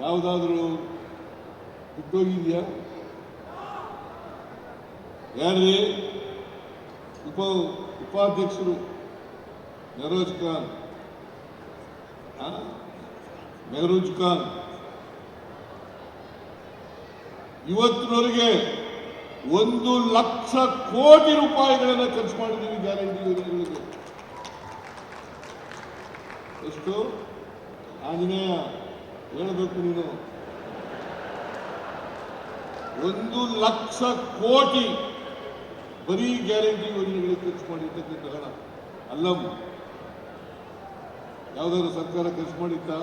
ಯಾವುದಾದ್ರೂ ಬಿಟ್ಟೋಗಿದೆಯಾ ಯಾರ್ರಿ? ಉಪ, ಉಪಾಧ್ಯಕ್ಷರು? ಮೆಹರೋಜ್ ಖಾನ್. ಮೆಹರೂಜ್ ಖಾನ್. ಇವತ್ತಿನವರೆಗೆ ಒಂದು ಲಕ್ಷ ಕೋಟಿ ರೂಪಾಯಿಗಳನ್ನು ಖರ್ಚು ಮಾಡಿದ್ದೀವಿ ಗ್ಯಾರಂಟಿ ಎಷ್ಟು? ಆಂಜನೇಯ. ಹೇಳಬೇಕು ನೀನು? ಒಂದು ಲಕ್ಷ ಕೋಟಿ ಬರೀ ಗ್ಯಾರಂಟಿ ಯೋಜನೆಗಳಿಗೆ ಖರ್ಚು ಮಾಡಿರ್ತಕ್ಕಂಥ ಹಣ ಅಲ್ಲಂ. ಯಾವ್ದಾದ್ರು ಸರ್ಕಾರ ಖರ್ಚು ಮಾಡಿತ್ತಾ?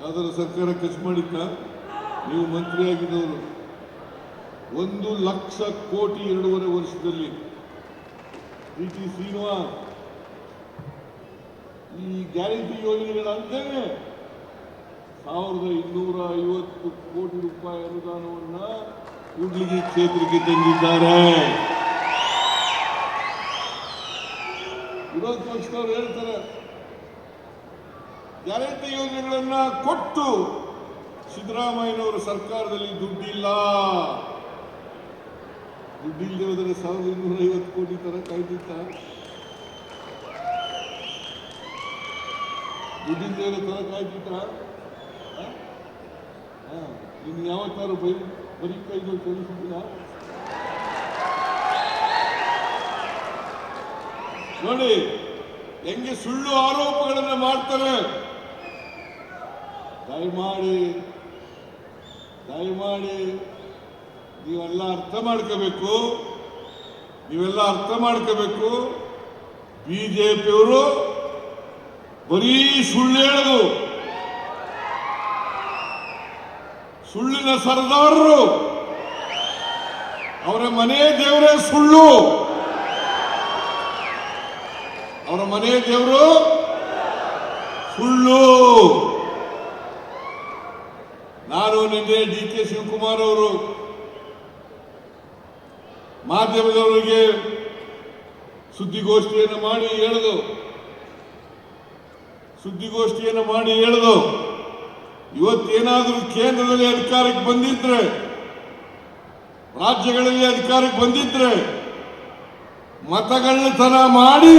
ಯಾವುದಾದ್ರು ಸರ್ಕಾರ ಖರ್ಚು ಮಾಡಿತ್ತಾ? ನೀವು ಮಂತ್ರಿಯಾಗಿದ್ದವರು ಒಂದು ಲಕ್ಷ ಕೋಟಿ ಎರಡೂವರೆ ವರ್ಷದಲ್ಲಿ. ಟಿ ಶ್ರೀನಿವಾಸ್. ಈ ಗ್ಯಾರಂಟಿ ಯೋಜನೆಗಳ ಅಂತೇನೆ ಸಾವಿರದ ಇನ್ನೂರ ಐವತ್ತು ಕೋಟಿ ರೂಪಾಯಿ ಅನುದಾನವನ್ನ ಕೂಡ್ಲಿಗಿ ಕ್ಷೇತ್ರಕ್ಕೆ ತಂದಿದ್ದಾರೆ. ವಿರೋಧ ಹೇಳ್ತಾರೆ, ಗ್ಯಾರಂಟಿ ಯೋಜನೆಗಳನ್ನ ಕೊಟ್ಟು ಸಿದ್ದರಾಮಯ್ಯನವರ ಸರ್ಕಾರದಲ್ಲಿ ದುಡ್ಡಿಲ್ಲ. ದುಡ್ಡಿಲ್ಲದೆ ಹೋದರೆ ಸಾವಿರದ ಇನ್ನೂರ ಐವತ್ತು ಕೋಟಿ ತರ ಕಾಯ್ದಿತ್ತ ದುಡ್ಡಿಲ್ಲದೆ ಇರೋ ತನಕ ಕಾಯ್ದಿತ್ತ ಇನ್ನು ಯಾವತ್ತಾರು ಬೈ, ಬರೀ ಕೈಗಳು ಕಳಿಸಿದ್ದೀರಾ? ನೋಡಿ, ಹೆಂಗೆ ಸುಳ್ಳು ಆರೋಪಗಳನ್ನ ಮಾಡ್ತಾರೆ. ದಯಮಾಡಿ ದಯಮಾಡಿ, ನೀವೆಲ್ಲ ಅರ್ಥ ಮಾಡ್ಕೋಬೇಕು. ನೀವೆಲ್ಲ ಅರ್ಥ ಮಾಡ್ಕೋಬೇಕು. ಬಿಜೆಪಿಯವರು ಬರೀ ಸುಳ್ಳು ಹೇಳೋದು. ಸುಳ್ಳಿನ ಸರ್ದಾರರು. ಅವರ ಮನೆ ದೇವರೇ ಸುಳ್ಳು. ಅವರ ಮನೆ ದೇವರು ಸುಳ್ಳು. ನಾನು ನಿನ್ನೆ ಡಿ ಕೆ ಶಿವಕುಮಾರ್ ಅವರು ಮಾಧ್ಯಮದವರಿಗೆ ಸುದ್ದಿಗೋಷ್ಠಿಯನ್ನು ಮಾಡಿ ಹೇಳಿದು ಸುದ್ದಿಗೋಷ್ಠಿಯನ್ನು ಮಾಡಿ ಹೇಳಿದು ಇವತ್ತೇನಾದರೂ ಕೇಂದ್ರದಲ್ಲಿ ಅಧಿಕಾರಕ್ಕೆ ಬಂದಿದ್ರೆ, ರಾಜ್ಯಗಳಲ್ಲಿ ಅಧಿಕಾರಕ್ಕೆ ಬಂದಿದ್ರೆ ಮತಗಳ್ಳತನ ಮಾಡಿ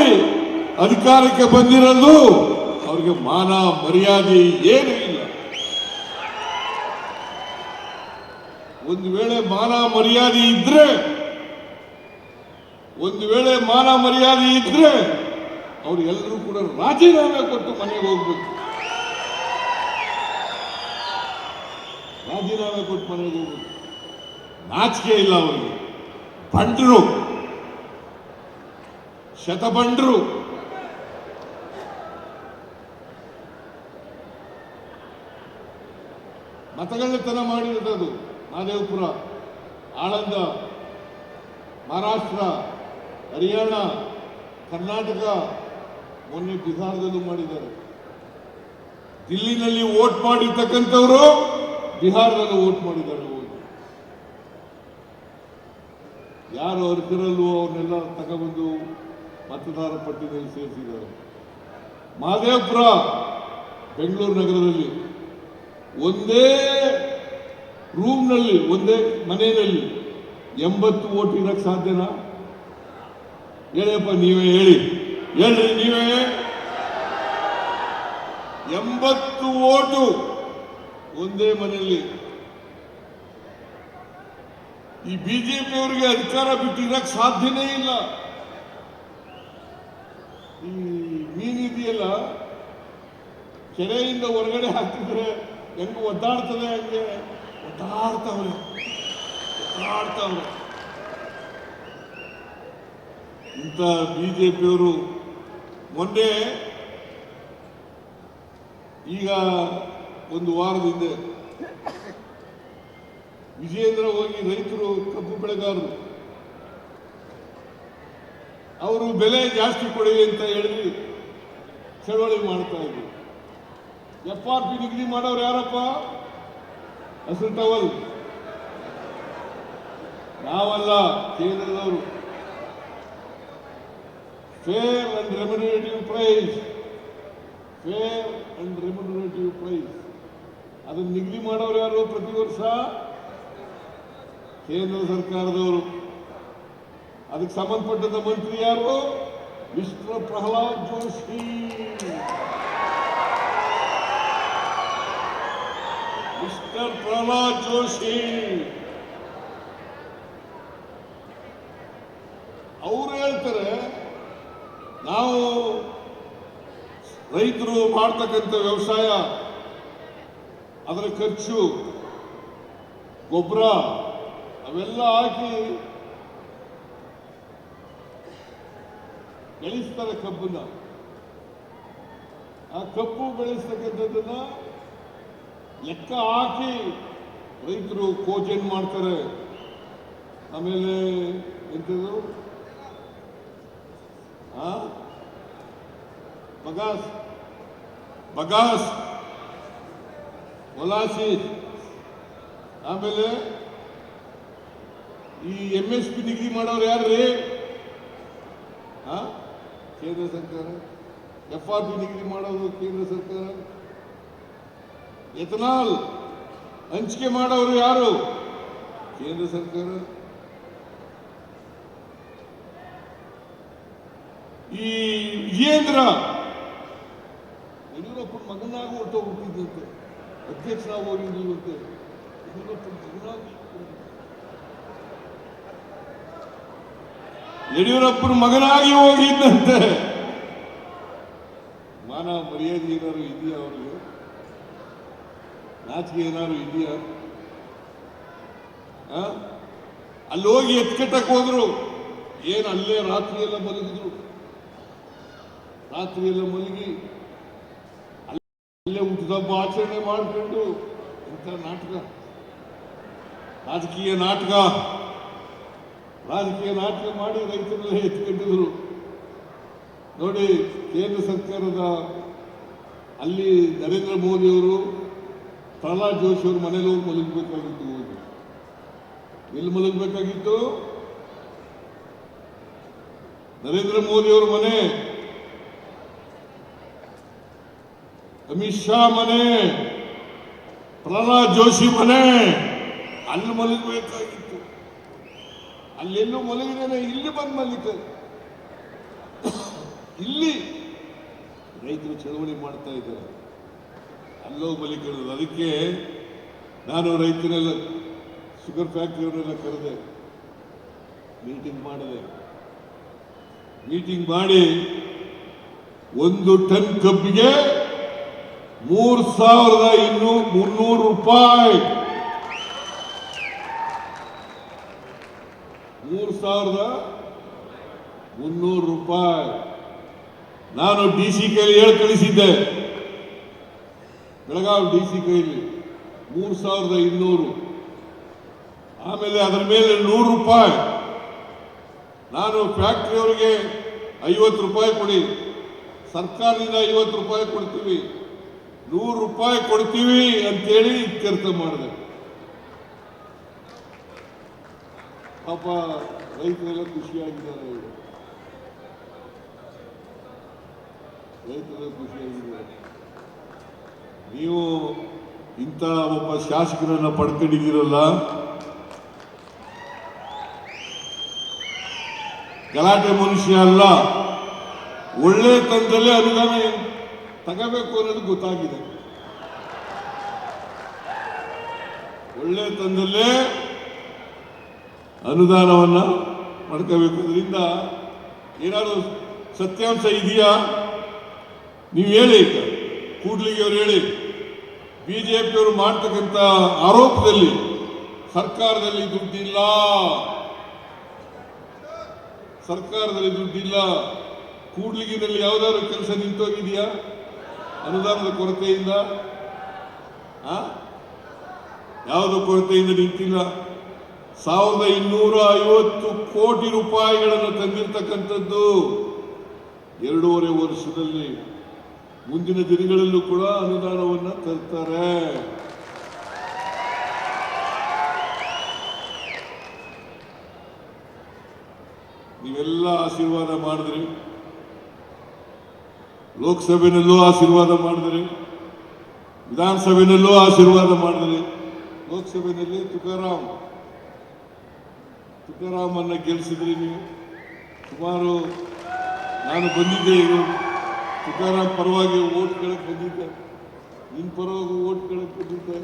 ಅಧಿಕಾರಕ್ಕೆ ಬಂದಿರೋದು ಅವ್ರಿಗೆ ಮಾನ ಮರ್ಯಾದೆ ಏನೂ ಇಲ್ಲ. ಒಂದು ವೇಳೆ ಮಾನ ಮರ್ಯಾದೆ ಇದ್ರೆ, ಒಂದು ವೇಳೆ ಮಾನ ಮರ್ಯಾದೆ ಇದ್ರೆ ಅವ್ರು ಎಲ್ಲರೂ ಕೂಡ ರಾಜೀನಾಮೆ ಕೊಟ್ಟು ಮನೆಗೆ ಹೋಗ್ಬೇಕು. ರಾಜೀನಾಮೆ ಕೊಟ್ಟು ಮನೆಗೆ ಹೋಗ್ಬೇಕು. ನಾಚಿಕೆ ಇಲ್ಲ ಅವರಿಗೆ. ಬಂಡ್ರು. ಶತಬಂಡ್ರು. ಮತಗಳ್ಳತನ ಮಾಡಿರೋದು ಮಹದೇವಪುರ ಆಳಂದ, ಮಹಾರಾಷ್ಟ್ರ, ಹರಿಯಾಣ, ಕರ್ನಾಟಕ ಮೊನ್ನೆ ಬಿಹಾರದಲ್ಲೂ ಮಾಡಿದ್ದಾರೆ. ದಿಲ್ಲಿನಲ್ಲಿ ವೋಟ್ ಮಾಡಿರ್ತಕ್ಕಂಥವರು ಬಿಹಾರದಲ್ಲೂ ವೋಟ್ ಮಾಡಿದ್ದಾರೆ ಯಾರು ಅರ್ಹರಲ್ಲೂ ಅವ್ರನ್ನೆಲ್ಲ ತಗೊಬಂದು ಮತದಾರ ಪಟ್ಟಿನಲ್ಲಿ ಸೇರಿಸಿದ್ದಾರೆ. ಮಹದೇವಪುರ ಬೆಂಗಳೂರು ನಗರದಲ್ಲಿ ಒಂದೇ ರೂಮ್ನಲ್ಲಿ ಒಂದೇ ಮನೆಯಲ್ಲಿ ಎಂಬತ್ತು ಓಟ್ ಇರಕ್ಕೆ ಸಾಧ್ಯನಾ? ಹೇಳಿಯಪ್ಪ ನೀವೇ ಹೇಳಿ. ಹೇಳ್ರಿ ನೀವೇ? ಎಂಬತ್ತು ಓಟು ಒಂದೇ ಮನೆಯಲ್ಲಿ. ಈ ಬಿಜೆಪಿಯವರಿಗೆ ಅಧಿಕಾರ ಬಿಟ್ಟಿರಕ್ ಸಾಧ್ಯನೇ ಇಲ್ಲ. ಈ ಮೀನಿದೆಯಲ್ಲ, ಕೆರೆಯಿಂದ ಹೊರಗಡೆ ಹಾಕಿದ್ರೆ ಹೆಂಗ ಒದ್ದಾಡ್ತದೆ ಹಂಗೆ? ಒದ್ದಾಡ್ತಾವ್ರೆ. ಒದ್ದಾಡ್ತಾವ್ರೆ. ಇಂಥ ಬಿಜೆಪಿಯವರು ಮೊನ್ನೆ ಈಗ ಒಂದು ವಾರದ ಹಿಂದೆ ವಿಜಯೇಂದ್ರ ಹೋಗಿ ರೈತರು ಕಬ್ಬು ಬೆಳೆಗಾರರು, ಅವರು ಬೆಲೆ ಜಾಸ್ತಿ ಕೊಡಿ ಅಂತ ಹೇಳಿ ಚಳವಳಿ ಮಾಡ್ತಾ ಇದ್ರು. ಎಫ್ ಆರ್ ಪಿ ನಿಗದಿ ಮಾಡೋರು ಯಾರಪ್ಪ? ಹಸಿರು ಟವಲ್ ನಾವಲ್ಲ, ಕೇಂದ್ರದವರು. Fair and remunerative price fair and remunerative price ಅದನ್ನು ನಿಗದಿ ಮಾಡೋರು ಯಾರು ಪ್ರತಿ ವರ್ಷ? ಕೇಂದ್ರ ಸರ್ಕಾರದವರು. ಅದಕ್ಕೆ ಸಂಬಂಧಪಟ್ಟಂತ ಮಂತ್ರಿ ಯಾರು? ಮಿಸ್ಟರ್ ಪ್ರಹ್ಲಾದ್ ಜೋಶಿ. ಮಿಸ್ಟರ್ ಪ್ರಹ್ಲಾದ್ ಜೋಶಿ ಅವರು ಹೇಳ್ತಾರೆ ನಾವು ರೈತರು ಮಾಡ್ತಕ್ಕಂಥ ವ್ಯವಸಾಯ, ಅದರ ಖರ್ಚು, ಗೊಬ್ಬರ, ಅವೆಲ್ಲ ಹಾಕಿ ಬೆಳೆಸ್ತಾರೆ ಕಬ್ಬನ್ನ. ಆ ಕಬ್ಬು ಬೆಳೆಸ್ತಕ್ಕಂಥದ್ದನ್ನ ಲೆಕ್ಕ ಹಾಕಿ ರೈತರು ಕೋಚನ್ ಮಾಡ್ತಾರೆ. ಆಮೇಲೆ ಎಂಥದ್ದು? ಆ? ಬಗಾಸ್ ಒಲಾಸಿ ಆಮೇಲೆ ಈ ಎಂ ಎಸ್ ಪಿ ಡಿಗ್ರಿ ಮಾಡೋರು ಯಾರ್ರಿ? ಕೇಂದ್ರ ಸರ್ಕಾರ. ಎಫ್ ಆರ್ ಪಿ ಡಿಗ್ರಿ ಮಾಡೋದು ಕೇಂದ್ರ ಸರ್ಕಾರ. ಎಥನಾಲ್ ಹಂಚಿಕೆ ಮಾಡೋರು ಯಾರು? ಕೇಂದ್ರ ಸರ್ಕಾರ. ಈ ವಿಜೇಂದ್ರ ಮಗನಾಗಿ ಹೊರಟೋಗ್ಬಿಟ್ಟಿದ್ದಂತೆ ಅಧ್ಯಕ್ಷನಾಗಿ ಹೋಗಿದ್ದಂತೆ ಯಡಿಯೂರಪ್ಪನ ಮಗನಾಗಿ ಹೋಗಿದ್ದಂತೆ. ಮಾನ ಮರ್ಯಾದೆ ಏನಾದ್ರು ಇದೆಯಾ ಅವರಿಗೆ? ನಾಚಿಕೆ ಏನಾದ್ರು ಇದೆಯಾ? ಅಲ್ಲಿ ಹೋಗಿ ಎತ್ಕಟ್ಟಕ್ಕೆ ಹೋದ್ರು. ಏನು ಅಲ್ಲೇ ರಾತ್ರಿ ಎಲ್ಲ ಮಲಗಿದ್ರು ರಾತ್ರಿ ಎಲ್ಲ ಮಲಗಿ ಅಲ್ಲೇ ಹುಟ್ಟಿದಬ್ಬ ಆಚರಣೆ ಮಾಡ್ಕೊಂಡು ಇಂಥ ನಾಟಕ. ರಾಜಕೀಯ ನಾಟಕ. ರಾಜಕೀಯ ನಾಟಕ ಮಾಡಿ ರೈತರೆಲ್ಲ ಎತ್ಕೊಂಡಿದ್ರು ನೋಡಿ, ಕೇಂದ್ರ ಸರ್ಕಾರದ ಅಲ್ಲಿ ನರೇಂದ್ರ ಮೋದಿಯವರು ಪ್ರಹ್ಲಾದ್ ಜೋಶಿ ಅವ್ರ ಮನೇಲಿ ಹೋಗಿ ಮಲಗಬೇಕಾಗಿತ್ತು. ಎಲ್ಲಿ ಮಲಗಬೇಕಾಗಿತ್ತು? ನರೇಂದ್ರ ಮೋದಿ ಅವ್ರ ಮನೆ. ಅಮಿತ್ ಶಾ ಮನೆ, ಪ್ರಹ್ಲಾದ್ ಜೋಶಿ ಮನೆ, ಅಲ್ಲಿ ಮಲಗಬೇಕಾಗಿತ್ತು. ಅಲ್ಲೆಲ್ಲೂ ಮಲಗಿದೇನೆ ಇಲ್ಲಿ ಬಂದು ಮಲಿಕ ಇಲ್ಲಿ ರೈತರು ಚಳವಳಿ ಮಾಡ್ತಾ ಇದ್ದಾರೆ. ಅಲ್ಲೋ ಮಲಿಕೊಳ್ಳೋದು ಅದಕ್ಕೆ ನಾನು ರೈತರೆಲ್ಲ ಶುಗರ್ ಫ್ಯಾಕ್ಟ್ರಿಯವರೆಲ್ಲ ಕರೆದೆ ಮೀಟಿಂಗ್ ಮಾಡಿದೆ. ಮೀಟಿಂಗ್ ಮಾಡಿ ಒಂದು ಟನ್ ಕಬ್ಬಿಗೆ ಮೂರು ಸಾವಿರದ ಇನ್ನೂ ಮುನ್ನೂರು ರೂಪಾಯಿ. ಮೂರು ಸಾವಿರದ ಮುನ್ನೂರು ರೂಪಾಯಿ. ನಾನು ಡಿ ಸಿ ಕೈಲಿ ಹೇಳಿ ಕಳಿಸಿದ್ದೆ. ಬೆಳಗಾವಿ ಡಿ ಸಿ ಕೈಲಿ ಮೂರು ಸಾವಿರದ ಇನ್ನೂರು ಆಮೇಲೆ ಅದರ ಮೇಲೆ ನೂರು ರೂಪಾಯಿ. ನಾನು ಫ್ಯಾಕ್ಟ್ರಿಯವರಿಗೆ ಐವತ್ತು ರೂಪಾಯಿ ಕೊಡಿ. ಸರ್ಕಾರದಿಂದ ಐವತ್ತು ರೂಪಾಯಿ ಕೊಡ್ತೀವಿ. ನೂರು ರೂಪಾಯಿ ಕೊಡ್ತೀವಿ ಅಂತೇಳಿ ಇತ್ಯರ್ಥ ಮಾಡಿದೆ. ಪಾಪ ರೈತರೆಲ್ಲ ಖುಷಿಯಾಗಿದ್ದಾರೆ ರೈತರೆಲ್ಲ ಖುಷಿಯಾಗಿದ್ದಾರೆ. ನೀವು ಇಂಥ ಒಬ್ಬ ಶಾಸಕರನ್ನ ಪಡ್ಕೊಂಡಿದ್ದೀರಲ್ಲ? ಗಲಾಟೆ ಮನುಷ್ಯ ಅಲ್ಲ. ಒಳ್ಳೆ ತಂದಲ್ಲೇ ಅನುದಾನ ತಗೋಬೇಕು ಅನ್ನೋದು ಗೊತ್ತಾಗಿದೆ. ಒಳ್ಳೆ ತಂದಲ್ಲೇ ಅನುದಾನವನ್ನ ಮಾಡ್ಕೋಬೇಕು. ಅದರಿಂದ ಏನಾದರೂ ಸತ್ಯಾಂಶ ಇದೆಯಾ? ನೀವು ಹೇಳಿ. ಕೂಡ್ಲಿಗೆ ಅವ್ರು ಹೇಳಿ. ಪಿಯವರು ಮಾಡ್ತಕ್ಕಂಥ ಆರೋಪದಲ್ಲಿ ಸರ್ಕಾರದಲ್ಲಿ ದುಡ್ಡಿಲ್ಲ. ಸರ್ಕಾರದಲ್ಲಿ ದುಡ್ಡಿಲ್ಲ. ಕೂಡ್ಲಿಗಿನಲ್ಲಿ ಯಾವುದಾದ್ರು ಕೆಲಸ ನಿಂತೋಗಿದೆಯಾ? ಅನುದಾನದ ಕೊರತೆಯಿಂದ? ಯಾವುದೋ ಕೊರತೆಯಿಂದ ನಿಂತಿಲ್ಲ. ಸಾವಿರದ ಇನ್ನೂರ ಐವತ್ತು ಕೋಟಿ ರೂಪಾಯಿಗಳನ್ನು ತಂದಿರತಕ್ಕಂಥದ್ದು ಎರಡೂವರೆ ವರ್ಷದಲ್ಲಿ. ಮುಂದಿನ ದಿನಗಳಲ್ಲೂ ಕೂಡ ಅನುದಾನವನ್ನು ತರ್ತಾರೆ. ನೀವೆಲ್ಲ ಆಶೀರ್ವಾದ ಮಾಡಿದ್ರಿ. ಲೋಕಸಭೆಯಲ್ಲೂ ಆಶೀರ್ವಾದ ಮಾಡಿದರೆ, ವಿಧಾನಸಭೆಯಲ್ಲೂ ಆಶೀರ್ವಾದ ಮಾಡಿದರೆ. ಲೋಕಸಭೆಯಲ್ಲಿ ತುಕಾರಾಮ್, ತುಕಾರಾಮನ್ನ ಗೆಲ್ಲಿಸಿದ್ರಿ ನೀವು. ಸುಮಾರು ನಾನು ಬಂದಿದ್ದೆ ಇವರು ತುಕಾರಾಮ್ ಪರವಾಗಿ ಓಟ್ ಕೇಳಕ್ಕೆ ಬಂದಿದ್ದೆ. ನಿನ್ ಪರವಾಗಿ ಓಟ್ ಕೇಳಕ್ಕೆ ಬಂದಿದ್ದೆ.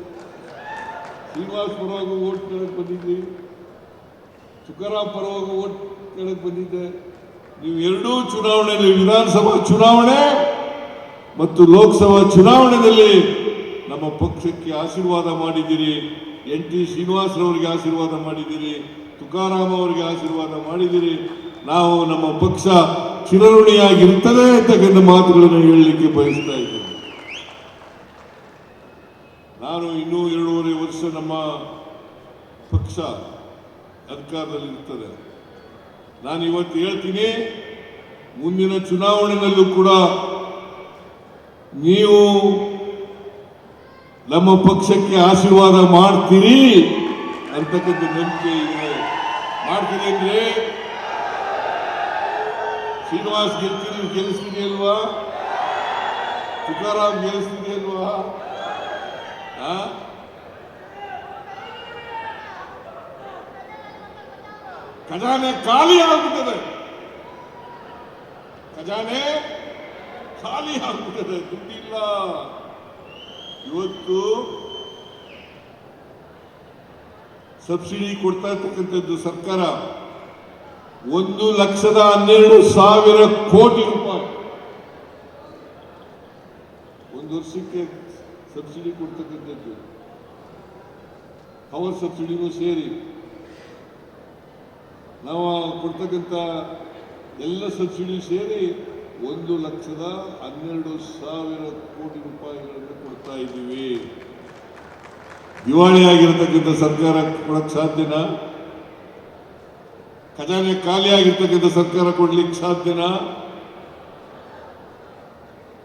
ಶ್ರೀನಿವಾಸ್ ಪರವಾಗಿ ಓಟ್ ಕೇಳಕ್ಕೆ ಬಂದಿದ್ದೆ. ತುಕಾರಾಮ್ ಪರವಾಗಿ ಓಟ್ ಕೇಳಕ್ಕೆ ಬಂದಿದ್ದೆ. ನೀವು ಎರಡೂ ಚುನಾವಣೆಯಲ್ಲಿ ವಿಧಾನಸಭಾ ಚುನಾವಣೆ ಮತ್ತು ಲೋಕಸಭಾ ಚುನಾವಣೆಯಲ್ಲಿ ನಮ್ಮ ಪಕ್ಷಕ್ಕೆ ಆಶೀರ್ವಾದ ಮಾಡಿದ್ದೀರಿ. ಎನ್ ಟಿ ಶ್ರೀನಿವಾಸರವರಿಗೆ ಆಶೀರ್ವಾದ ಮಾಡಿದ್ದೀರಿ. ತುಕಾರಾಮ್ ಅವರಿಗೆ ಆಶೀರ್ವಾದ ಮಾಡಿದ್ದೀರಿ. ನಾವು ನಮ್ಮ ಪಕ್ಷ ಚುನಾವಣೆಯಾಗಿರ್ತದೆ ಅಂತಕ್ಕಂಥ ಮಾತುಗಳನ್ನು ಹೇಳಲಿಕ್ಕೆ ಬಯಸ್ತಾ ಇದ್ದೇನೆ. ನಾನು ಇನ್ನೂ ಎರಡೂವರೆ ವರ್ಷ ನಮ್ಮ ಪಕ್ಷ ಅಧಿಕಾರದಲ್ಲಿ ಇರ್ತದೆ ನಾನು ಇವತ್ತು ಹೇಳ್ತೀನಿ, ಮುಂದಿನ ಚುನಾವಣೆಯಲ್ಲೂ ಕೂಡ ನೀವು ನಮ್ಮ ಪಕ್ಷಕ್ಕೆ ಆಶೀರ್ವಾದ ಮಾಡ್ತೀರಿ ಅಂತಕ್ಕಂಥ ನಂಬಿಕೆ ಇದೆ. ಮಾಡ್ತೀರಿ ಅಂದ್ರೆ ಶ್ರೀನಿವಾಸ್ ಗೆಲ್ತೀರಿ ಗೆಲ್ಲಿಸ್ತೀನಿ ಅಲ್ವಾ? ತುಕಾರಾಮ್ ಗೆಲ್ಲಿಸ್ತೀನಿ ಅಲ್ವಾ? ಖಜಾನೆ ಖಾಲಿ ಆಗ್ಬಿಟ್ಟದೆ. ಖಜಾನೆ ಖಾಲಿ ಆಗ್ಬಿಟ್ಟದೆ. ದುಡ್ಡಿಲ್ಲ. ಇವತ್ತು ಸಬ್ಸಿಡಿ ಕೊಡ್ತಾ ಇರ್ತಕ್ಕಂಥದ್ದು ಸರ್ಕಾರ ಒಂದು ಲಕ್ಷದ ಹನ್ನೆರಡು ಸಾವಿರ ಕೋಟಿ ರೂಪಾಯಿ. ಒಂದು ವರ್ಷಕ್ಕೆ ಸಬ್ಸಿಡಿ ಕೊಡ್ತಕ್ಕಂಥದ್ದು. ಪವರ್ ಸಬ್ಸಿಡಿಗೂ ಸೇರಿ. ನಾವು ಕೊಡ್ತಕ್ಕಂಥ ಎಲ್ಲ ಸಬ್ಸಿಡಿ ಸೇರಿ ಒಂದು ಲಕ್ಷದ ಹನ್ನೆರಡು ಸಾವಿರ ಕೋಟಿ ರೂಪಾಯಿಗಳನ್ನು ಕೊಡ್ತಾ ಇದ್ದೀವಿ. ದಿವಾಳಿಯಾಗಿರ್ತಕ್ಕಂಥ ಸರ್ಕಾರ ಕೊಡಕ್ ಸಾಧ್ಯನಾ? ಖಜಾನೆ ಖಾಲಿ ಆಗಿರ್ತಕ್ಕಂಥ ಸರ್ಕಾರ ಕೊಡ್ಲಿಕ್ಕೆ ಸಾಧ್ಯನಾ?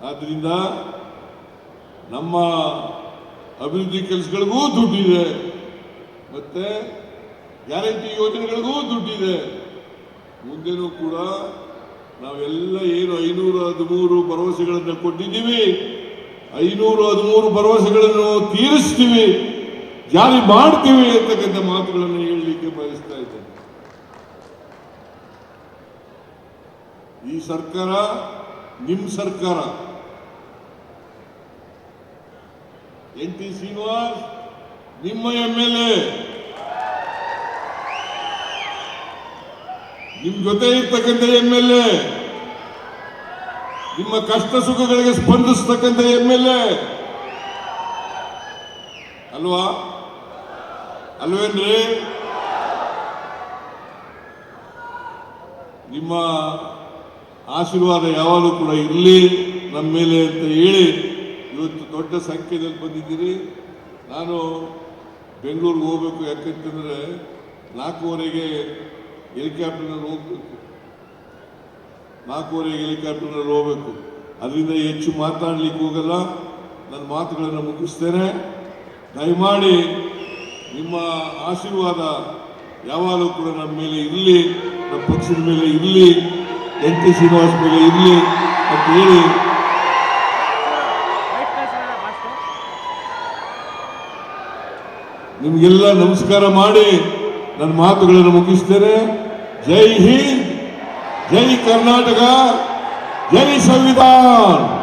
ಆದ್ರಿಂದ ನಮ್ಮ ಅಭಿವೃದ್ಧಿ ಕೆಲಸಗಳಿಗೂ ದುಡ್ಡಿದೆ. ಮತ್ತೆ ಗ್ಯಾರಂಟಿ ಯೋಜನೆಗಳಿಗೂ ದುಡ್ಡಿದೆ. ಮುಂದೆನೂ ಕೂಡ ನಾವೆಲ್ಲ ಏನು ಐನೂರ ಹದಿಮೂರು ಭರವಸೆಗಳನ್ನು ಕೊಟ್ಟಿದ್ದೀವಿ. ಐನೂರ ಹದಿಮೂರು ಭರವಸೆಗಳನ್ನು ತೀರಿಸ್ತೀವಿ. ಜಾರಿ ಮಾಡ್ತೀವಿ ಅಂತಕ್ಕಂಥ ಮಾತುಗಳನ್ನು ಹೇಳಲಿಕ್ಕೆ ಬಯಸ್ತಾ ಇದ್ದೇನೆ. ಈ ಸರ್ಕಾರ ನಿಮ್ಮ ಸರ್ಕಾರ. ಎನ್ ಟಿ ಶ್ರೀನಿವಾಸ್, ನಿಮ್ಮ ಎಂ ಎಲ್ ಎ. ನಿಮ್ ಜೊತೆ ಇರ್ತಕ್ಕಂಥ ಎಂ ಎಲ್ ಎ, ನಿಮ್ಮ ಕಷ್ಟ ಸುಖಗಳಿಗೆ ಸ್ಪಂದಿಸ್ತಕ್ಕಂಥ ಎಂ ಎಲ್ ಎ. ಅಲ್ವಾ? ಅಲ್ವೇನ್ರಿ? ನಿಮ್ಮ ಆಶೀರ್ವಾದ ಯಾವಾಗಲೂ ಕೂಡ ಇರಲಿ ನಮ್ಮ ಮೇಲೆ ಅಂತ ಹೇಳಿ ಇವತ್ತು ದೊಡ್ಡ ಸಂಖ್ಯೆಯಲ್ಲಿ ಬಂದಿದ್ದೀರಿ. ನಾನು ಬೆಂಗಳೂರಿಗೆ ಹೋಗ್ಬೇಕು ಯಾಕೆಂತಂದರೆ ನಾಲ್ಕೂವರೆಗೆ ಹೆಲಿಕಾಪ್ಟರ್ನಲ್ಲಿ ಹೋಗ್ಬೇಕು. ನಾಲ್ಕೂವರೆಗೆ ಹೆಲಿಕಾಪ್ಟರ್ನಲ್ಲಿ ಹೋಗ್ಬೇಕು. ಅದರಿಂದ ಹೆಚ್ಚು ಮಾತಾಡ್ಲಿಕ್ಕೆ ಹೋಗಲ್ಲ. ನನ್ನ ಮಾತುಗಳನ್ನು ಮುಗಿಸ್ತೇನೆ. ದಯಮಾಡಿ ನಿಮ್ಮ ಆಶೀರ್ವಾದ ಯಾವಾಗಲೂ ಕೂಡ ನಮ್ಮ ಮೇಲೆ ಇರಲಿ, ನಮ್ಮ ಪಕ್ಷದ ಮೇಲೆ ಇರಲಿ, ಎನ್ ಟಿ ಶ್ರೀನಿವಾಸ್ ಮೇಲೆ ಇರಲಿ ಅಂತ ಹೇಳಿ. ನಿಮಗೆಲ್ಲ ನಮಸ್ಕಾರ ಮಾಡಿ. ನನ್ನ ಮಾತುಗಳನ್ನು ಮುಗಿಸ್ತೇನೆ. ಜೈ ಹಿಂದ್ ಜೈ ಕರ್ನಾಟಕ ಜೈ ಸಂವಿಧಾನ್.